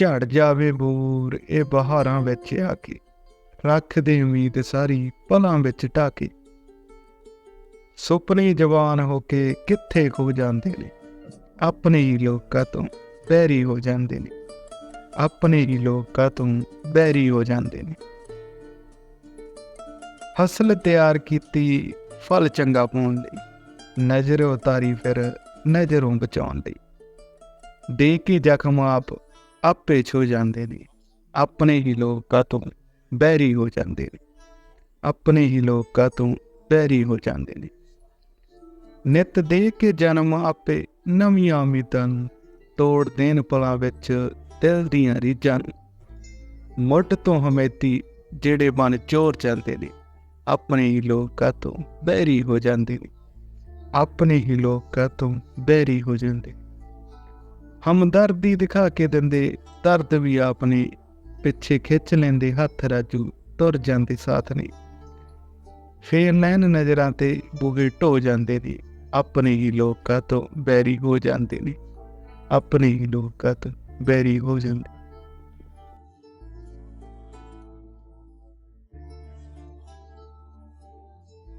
ਝੜ ਜਾਵੇ ਬੂਰ, ਇਹ ਬਹਾਰਾਂ ਵਿੱਚ ਆ ਕੇ ਰੱਖ ਦੇ ਉਮੀਦ ਸਾਰੀ ਪਲਾਂ ਵਿੱਚ ਢਾਕੇ। ਸੁਪਨੇ ਜਵਾਨ ਹੋ ਕੇ ਕਿੱਥੇ ਖੋ ਜਾਂਦੇ ਨੇ? ਆਪਣੇ ਹੀ ਲੋਕਾਂ ਤੋਂ ਬੈਰੀ ਹੋ ਜਾਂਦੇ ਨੇ। ਆਪਣੇ ਹੀ ਲੋਕਾਂ ਤੋਂ ਬੈਰੀ ਹੋ ਜਾਂਦੇ ਨੇ। ਹਸਲ ਤਿਆਰ ਕੀਤੀ ਫਲ ਚੰਗਾ ਪਾਉਣ ਲਈ। ਨਜ਼ਰ ਉਤਾਰੀ ਫਿਰ ਨਜ਼ਰੋਂ ਬਚਾਉਣ ਲਈ। ਦੇ ਕੇ ਜ਼ਖਮ ਆਪ ਆਪੇ ਛੋ ਜਾਂਦੇ ਨੇ। ਆਪਣੇ ਹੀ ਲੋਕਾਂ ਤੋਂ ਬੈਰੀ ਹੋ ਜਾਂਦੇ ਨੇ। ਆਪਣੇ ਹੀ ਲੋਕਾਂ ਤੋਂ ਬੈਰੀ ਹੋ ਜਾਂਦੇ ਨੇ। ਨਿਤ ਦੇ ਕੇ ਜਨਮ ਆਪੇ ਨਵੀਆਂ ਉਮੀਦਾਂ ਨੂੰ ਤੋੜ ਦੇਣ ਪਲਾਂ ਵਿੱਚ ਦਿਲ ਦੀਆਂ ਰੀਝਾਂ ਮੁੱਢ ਤੋਂ ਹਮੇਤੀ ਜਿਹੜੇ ਮਨ ਚੋਰ ਜਾਂਦੇ ਨੇ, ਆਪਣੇ ਹੀ ਲੋਕਾਂ ਤੋਂ ਬੈਰੀ ਹੋ ਜਾਂਦੇ ਨੇ। ਆਪਣੇ ਹੀ ਲੋਕਾਂ ਤੋਂ ਬੈਰੀ ਹੋ ਜਾਂਦੇ ਨੇ। ਹਮਦਰਦੀ ਦਿਖਾ ਕੇ ਦਿੰਦੇ, ਦਰਦ ਵੀ ਆਪਣੇ ਪਿੱਛੇ ਖਿੱਚ ਲੈਂਦੇ, ਹੱਥ ਰਾਜੂ ਤੁਰ ਜਾਂਦੇ ਸਾਥ ਨੇ। ਫੇਰ ਨੈਣ ਨਜ਼ਰਾਂ ਤੇ ਬੁਗੇ ਢੋ ਜਾਂਦੇ ਨੇ, ਆਪਣੇ ਹੀ ਲੋਕਾਂ ਤੋਂ ਬੈਰੀ ਹੋ ਜਾਂਦੇ ਨੇ। ਆਪਣੇ ਹੀ ਲੋਕਾਂ ਤੋਂ ਬੈਰੀ ਹੋ ਜਾਂਦੇ।